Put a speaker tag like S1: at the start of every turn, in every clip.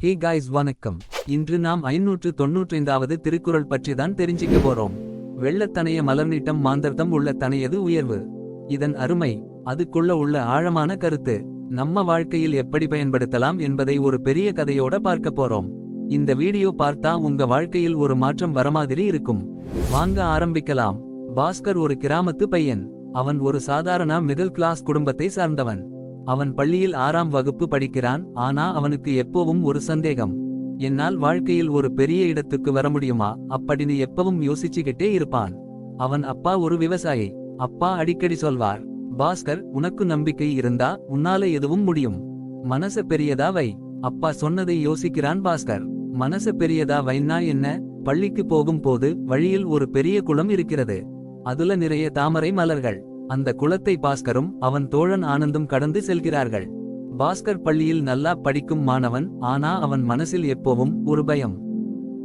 S1: Hey guys வணக்கம். இன்று நாம் ஐநூற்று தொன்னூற்றைந்தாவது திருக்குறள் பற்றி தான் தெரிஞ்சுக்க போறோம். வெள்ளத்தனைய மலர்நீட்டம் மாந்தர்தம் உள்ள தனையது உயர்வு. இதன் அருமை அதுக்குள்ள உள்ள ஆழமான கருத்து. நம்ம வாழ்க்கையில் எப்படி பயன்படுத்தலாம் என்பதை ஒரு பெரிய கதையோட பார்க்க போறோம். இந்த வீடியோ பார்த்தா உங்க வாழ்க்கையில் ஒரு மாற்றம் வரமாதிரி இருக்கும். வாங்க ஆரம்பிக்கலாம். பாஸ்கர் ஒரு கிராமத்து பையன். அவன் ஒரு சாதாரண மிடில் கிளாஸ் குடும்பத்தை சார்ந்தவன். அவன் பள்ளியில் ஆறாம் வகுப்பு படிக்கிறான் ஆனா அவனுக்கு எப்பவும் ஒரு சந்தேகம். என்னால் வாழ்க்கையில் ஒரு பெரிய இடத்துக்கு வர முடியுமா? அப்படின்னு எப்பவும் யோசிச்சுக்கிட்டே இருப்பான். அவன் அப்பா ஒரு விவசாயி. அப்பா அடிக்கடி சொல்வார் பாஸ்கர் உனக்கு நம்பிக்கை இருந்தா உன்னால எதுவும் முடியும். மனச பெரியதா வை. அப்பா சொன்னதை யோசிக்கிறான் பாஸ்கர். மனச பெரியதா வைன்னா என்ன? பள்ளிக்கு போகும் போது வழியில் ஒரு பெரிய குளம் இருக்கிறது. அதுல நிறைய தாமரை மலர்கள். அந்த குளத்தை பாஸ்கரும் அவன் தோழன் ஆனந்தும் கடந்து செல்கிறார்கள். பாஸ்கர் பள்ளியில் நல்லா படிக்கும் மாணவன் ஆனா அவன் மனசில் எப்போவும் ஒரு பயம்.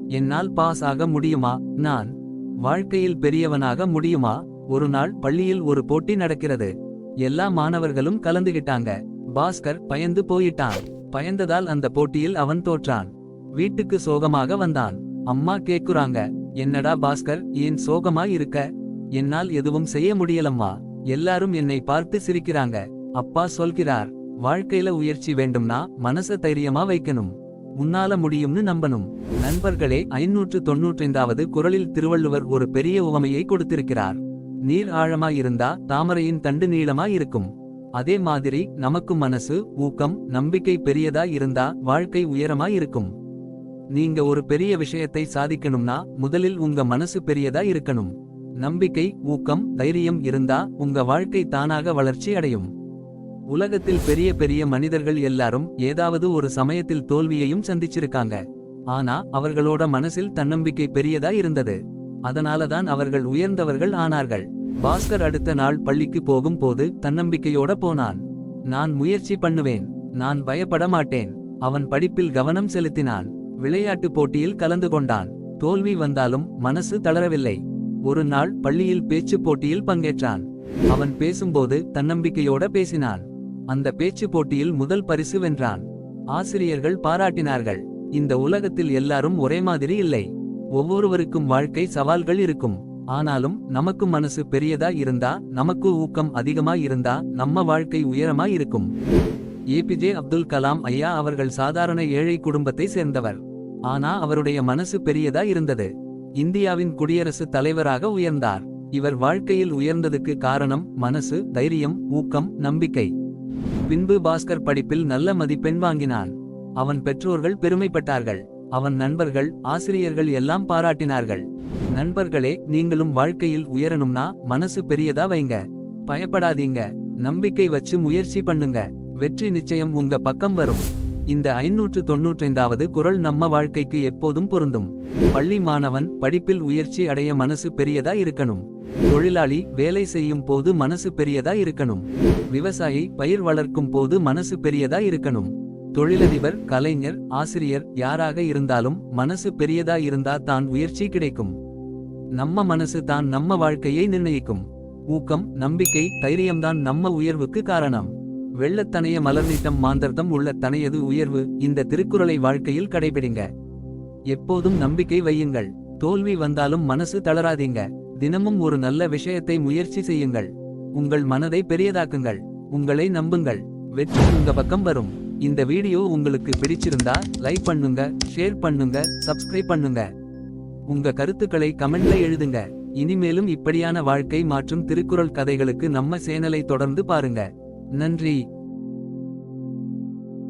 S1: என்னால் பாஸ் ஆக முடியுமா? நான். வாழ்க்கையில் பெரியவனாக முடியுமா? ஒரு நாள் பள்ளியில் ஒரு போட்டி நடக்கிறது. எல்லா மாணவர்களும் கலந்துகிட்டாங்க. பாஸ்கர் பயந்து போயிட்டான். பயந்ததால் அந்த போட்டியில் அவன் தோற்றான். வீட்டுக்கு சோகமாக வந்தான். அம்மா கேக்குறாங்க என்னடா பாஸ்கர் ஏன் சோகமா இருக்க? என்னால் எதுவும் செய்ய முடியலம்மா. எல்லாரும் என்னை பார்த்து சிரிக்கிறாங்க. அப்பா சொல்கிறார் வாழ்க்கையில உயர்ச்சி வேண்டும்னா மனச தைரியமா வைக்கணும். உன்னால முடியும்னு நம்பணும். நண்பர்களே ஐநூற்று தொன்னூற்றைந்தாவது குரலில் திருவள்ளுவர் ஒரு பெரிய உவமையை கொடுத்திருக்கிறார். நீர் ஆழமா இருந்தா தாமரையின் தண்டு நீளமா இருக்கும். அதே மாதிரி நமக்கும் மனசு ஊக்கம் நம்பிக்கை பெரியதா இருந்தா வாழ்க்கை உயரமா இருக்கும். நீங்க ஒரு பெரிய விஷயத்தை சாதிக்கணும்னா முதலில் உங்க மனசு பெரியதா இருக்கணும். நம்பிக்கை ஊக்கம் தைரியம் இருந்தா உங்க வாழ்க்கை தானாக வளர்ச்சி அடையும். உலகத்தில் பெரிய பெரிய மனிதர்கள் எல்லாரும் ஏதாவது ஒரு சமயத்தில் தோல்வியையும் சந்திச்சிருக்காங்க. ஆனா அவர்களோட மனசில் தன்னம்பிக்கை பெரியதா இருந்தது. அதனாலதான் அவர்கள் உயர்ந்தவர்கள் ஆனார்கள். பாஸ்கர் அடுத்த நாள் பள்ளிக்கு போகும் போது தன்னம்பிக்கையோட போனான். நான் முயற்சி பண்ணுவேன். நான் பயப்பட மாட்டேன். அவன் படிப்பில் கவனம் செலுத்தினான். விளையாட்டு போட்டியில் கலந்து கொண்டான். தோல்வி வந்தாலும் மனசு தளரவில்லை. ஒரு நாள் பள்ளியில் பேச்சு போட்டியில் பங்கேற்றான். அவன் பேசும்போது தன்னம்பிக்கையோட பேசினான். அந்த பேச்சு போட்டியில் முதல் பரிசு வென்றான். ஆசிரியர்கள் பாராட்டினார்கள். இந்த உலகத்தில் எல்லாரும் ஒரே மாதிரி இல்லை. ஒவ்வொருவருக்கும் வாழ்க்கை சவால்கள் இருக்கும். ஆனாலும் நமக்கு மனசு பெரியதா இருந்தா நமக்கு ஊக்கம் அதிகமா இருந்தா நம்ம வாழ்க்கை உயரமா இருக்கும். ஏபிஜே அப்துல் கலாம் ஐயா அவர்கள் சாதாரண ஏழை குடும்பத்தை சேர்ந்தவர். ஆனா அவருடைய மனசு பெரியதா இருந்தது. இந்தியாவின் குடியரசுத் தலைவராக உயர்ந்தார். இவர் வாழ்க்கையில் உயர்ந்ததுக்கு காரணம் மனசு தைரியம் ஊக்கம் நம்பிக்கை. பின்பு பாஸ்கர் படிப்பில் நல்ல மதிப்பெண் வாங்கினான் அவன் பெற்றோர்கள் பெருமைப்பட்டார்கள். அவன் நண்பர்கள் ஆசிரியர்கள் எல்லாம் பாராட்டினார்கள். நண்பர்களே நீங்களும் வாழ்க்கையில் உயரணும்னா மனசு பெரியதா வைங்க. பயப்படாதீங்க. நம்பிக்கை வச்சு முயற்சி பண்ணுங்க. வெற்றி நிச்சயம் உங்க பக்கம் வரும். இந்த ஐநூற்று தொன்னூற்றைந்தாவது குரல் நம்ம வாழ்க்கைக்கு எப்போதும் பொருந்தும். பள்ளி மாணவன் படிப்பில் உயர்ச்சி அடைய மனசு பெரியதா இருக்கணும். தொழிலாளி வேலை செய்யும் போது மனசு பெரியதா இருக்கணும். விவசாயி பயிர் வளர்க்கும் போது மனசு பெரியதா இருக்கணும். தொழிலதிபர் கலைஞர் ஆசிரியர் யாராக இருந்தாலும் மனசு பெரியதா இருந்தா தான் உயர்ச்சி கிடைக்கும். நம்ம மனசு தான் நம்ம வாழ்க்கையை நிர்ணயிக்கும். ஊக்கம் நம்பிக்கை தைரியம்தான் நம்ம உயர்வுக்கு காரணம். வெள்ளத்தனைய மலர்நீட்டம் மாந்தர்தம் உள்ள தனையது உயர்வு இந்த திருக்குறளை வாழ்க்கையில் கடைபிடிங்க. எப்போதும் நம்பிக்கை வையுங்கள். தோல்வி வந்தாலும் மனசு தளராதீங்க. தினமும் ஒரு நல்ல விஷயத்தை முயற்சி செய்யுங்கள். உங்கள் மனதை பெரியதாக்குங்கள். உங்களை நம்புங்கள். வெற்றி உங்க பக்கம் வரும். இந்த வீடியோ உங்களுக்கு பிடிச்சிருந்தா லைக் பண்ணுங்க ஷேர் பண்ணுங்க சப்ஸ்கிரைப் பண்ணுங்க. உங்க கருத்துக்களை கமெண்ட்ல எழுதுங்க. இனிமேலும் இப்படியான வாழ்க்கை மாற்றும் திருக்குறள் கதைகளுக்கு நம்ம சேனலை தொடர்ந்து பாருங்க. நன்றி.